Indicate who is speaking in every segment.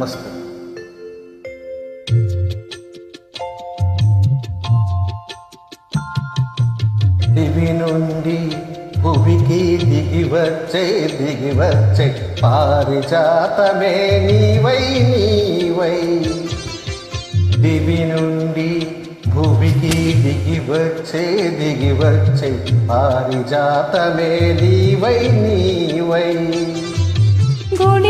Speaker 1: నమస్తే. దివి నుండి భువికి దిగివచ్చే దిగివచ్చే పారిజాతమే నీవై నీవై. దివి నుండి భువికి దిగివచ్చే దిగివచ్చే పారిజాతమే నీవై నీవై.
Speaker 2: గుడిలోని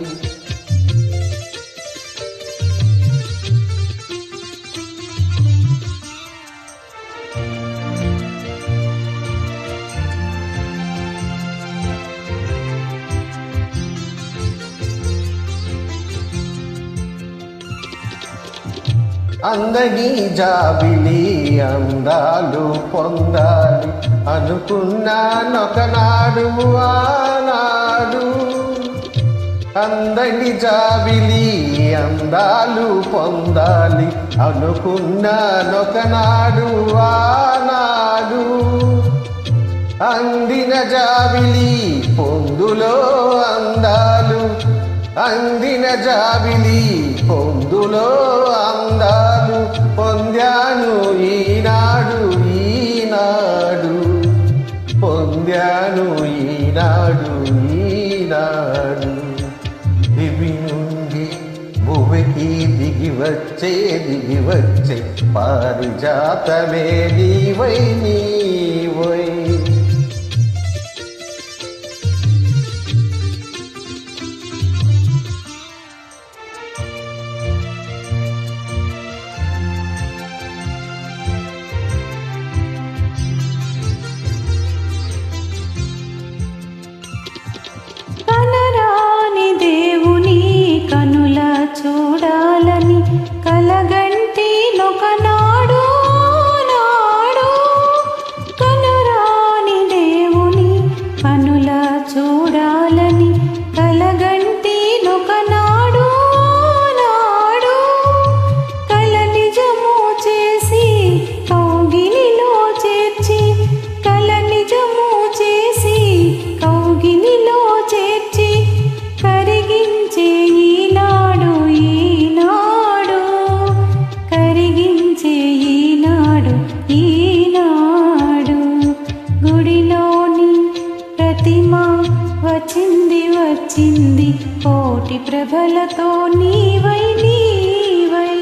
Speaker 1: అందని జాబిలి అందాలు పొందాలి. అనుకున్నానొకనాడు ఆనాడు. అందని జాబిలి అందాలు పొందాలి. అనుకున్నానొకనాడు ఆనాడు. అందిన జాబిలి పొందులో అందాలు. అందిన జాబిలి పొందులో అందాలు పొందాను ఈనాడు ఈనాడు. పొందాను ఈనాడు ఈనాడు. దివి నుండి భూమికి దిగి వచ్చే దిగి వచ్చే పారిజాతమే నీవై నీవై
Speaker 2: చూడాలని కలగంటి నొకనా ప్రతిమా వచ్చింది వచ్చింది. కోటి ప్రభలతో నీవై నీవై.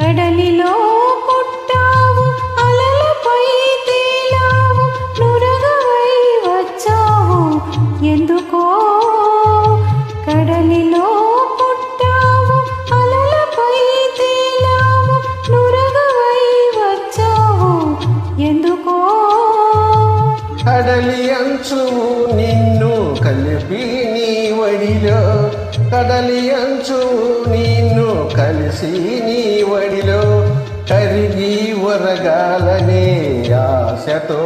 Speaker 2: కడలిలో ఎందుకో కడలిలో పుట్టావు అలలపై తేలావు నురగవై వచ్చావు. ఎందుకో
Speaker 1: కడలి అంచు నిన్ను కలిపి నీ వడిలో. కడలి అంచు నిన్ను కలిసి నీ వడిలో. కరిగి వరగాలనే ఆశతో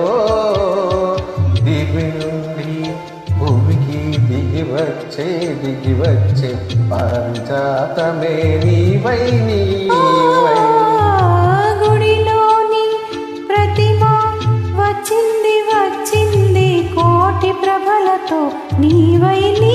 Speaker 1: వచ్చే దిగి వచ్చే పారిజాతమే నీవై నీవై. గుడిలోని ప్రతిమ వచ్చింది వచ్చింది కోటి ప్రభలతో నీవై నీ